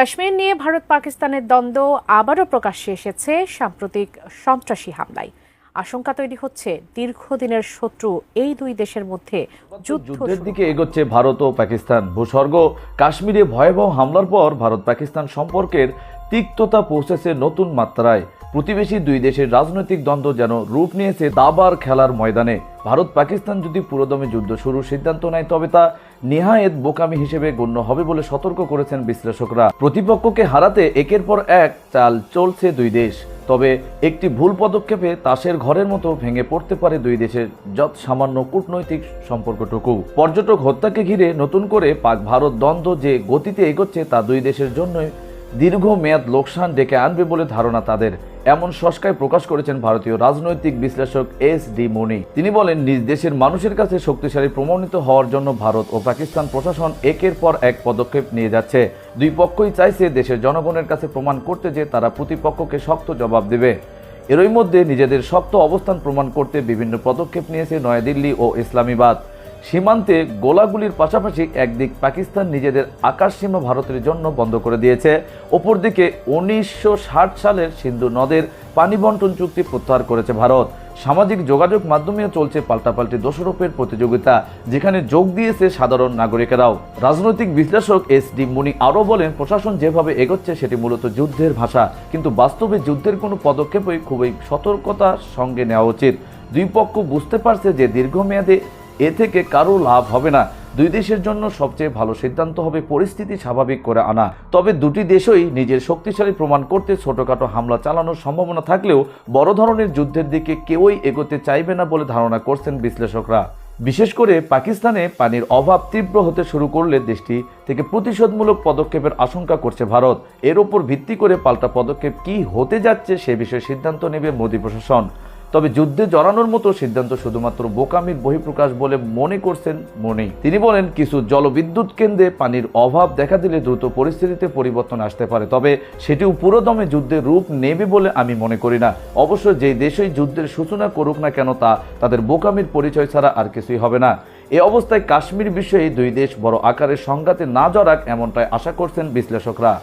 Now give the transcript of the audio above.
কাশ্মীর নিয়ে ভারত পাকিস্তানের দ্বন্দ্ব আবারও প্রকাশ্যে এসেছে সাম্প্রতিক সন্ত্রাসী হামলায়। আশঙ্কা তৈরি হচ্ছে দীর্ঘদিনের শত্রু এই দুই দেশের মধ্যে যুদ্ধের দিকে এগোচ্ছে ভারত ও পাকিস্তান। ভূস্বর্গ কাশ্মীরে ভয়াবহ হামলার পর ভারত পাকিস্তান সম্পর্কের তিক্ততা পৌঁছেছে নতুন মাত্রায়। প্রতিবেশী দুই দেশের রাজনৈতিক দ্বন্দ্ব যেন রূপ নিয়েছে দাবার খেলার ময়দানে। ভারত পাকিস্তান যদি পুরোদমে যুদ্ধ শুরুর সিদ্ধান্ত নেয়, তবে তা নেহায়েত বোকামি হিসেবে গণ্য হবে বলে সতর্ক করেছেন বিশ্লেষকরা। প্রতিপক্ষকে হারাতে একের পর এক চাল চলছে দুই দেশ। তবে একটি ভুল পদক্ষেপে তাসের ঘরের মতো ভেঙে পড়তে পারে দুই দেশের যত সামান্য কূটনৈতিক সম্পর্কটুকু। পর্যটক হত্যাকে ঘিরে নতুন করে পাক ভারত দ্বন্দ্ব যে গতিতে এগোচ্ছে তা দুই দেশের জন্যই দীর্ঘমেয়াদ লোকসান ডেকে আনবে বলে ধারণা তাদের। এমন শস্কায় প্রকাশ করেছেন ভারতীয় রাজনৈতিক বিশ্লেষক এস ডি মনি। তিনি বলেন, নিজ দেশের মানুষের কাছে শক্তিশালী প্রমাণিত হওয়ার জন্য ভারত ও পাকিস্তান প্রশাসন একের পর এক পদক্ষেপ নিয়ে যাচ্ছে। দুই পক্ষই চাইছে দেশের জনগণের কাছে প্রমাণ করতে যে তারা প্রতিপক্ষকে শক্ত জবাব দেবে। এরই মধ্যে নিজেদের শক্ত অবস্থান প্রমাণ করতে বিভিন্ন পদক্ষেপ নিয়েছে নয়াদিল্লি ও ইসলামাবাদ। সীমান্তে গোলাগুলির পাশাপাশি একদিক পাকিস্তান নিজেদের আকাশ সীমা ভারতের জন্য বন্ধ করে দিয়েছে। অপরদিকে উনিশশো ষাট সালের সিন্ধু নদের পানি বন্টন চুক্তি প্রত্যাহার করেছে ভারত। সামাজিক যোগাযোগ মাধ্যমেও চলছে পাল্টাপাল্টি দোষারোপের প্রতিযোগিতা, যেখানে যোগ দিয়েছে সাধারণ নাগরিকেরাও। রাজনৈতিক বিশ্লেষক এস ডি মুনি আরও বলেন, প্রশাসন যেভাবে এগোচ্ছে সেটি মূলত যুদ্ধের ভাষা, কিন্তু বাস্তবে যুদ্ধের কোনো পদক্ষেপই খুবই সতর্কতার সঙ্গে নেওয়া উচিত। দুই পক্ষ বুঝতে পারছে যে দীর্ঘমেয়াদে এ থেকে কারও লাভ হবে না। দুই দেশের জন্য সবচেয়ে ভালো সিদ্ধান্ত হবে পরিস্থিতি স্বাভাবিক করে আনা। তবে দুটি দেশই নিজের শক্তিশালী প্রমাণ করতে ছোটখাটো হামলা চালানোর সম্ভাবনা থাকলেও বড় ধরনের যুদ্ধের দিকে কেউই এগোতে চাইবে না বলে ধারণা করছেন বিশ্লেষকরা। বিশেষ করে পাকিস্তানে পানির অভাব তীব্র হতে শুরু করলে দেশটি থেকে প্রতিশোধমূলক পদক্ষেপের আশঙ্কা করছে ভারত। এর ওপর ভিত্তি করে পাল্টা পদক্ষেপ কি হতে যাচ্ছে সে বিষয়ে সিদ্ধান্ত নেবে মোদী প্রশাসন। তবে যুদ্ধে জড়ানোর মতো সিদ্ধান্ত শুধুমাত্র বোকামির বহিঃপ্রকাশ বলে মনে করছেন মনে তিনি বলেন, কিছু জলবিদ্যুৎ কেন্দ্রে পানির অভাব দেখা দিলে দ্রুত পরিস্থিতিতে পরিবর্তন আসতে পারে, তবে সেটিও পুরোদমে যুদ্ধের রূপ নেবে বলে আমি মনে করি না। অবশ্য যেই দেশই যুদ্ধের সূচনা করুক না কেন, তা তাদের বোকামির পরিচয় ছাড়া আর কিছুই হবে না। এ অবস্থায় কাশ্মীর বিষয়ে দুই দেশ বড় আকারের সংঘাতে না জড়াক এমনটাই আশা করছেন বিশ্লেষকরা।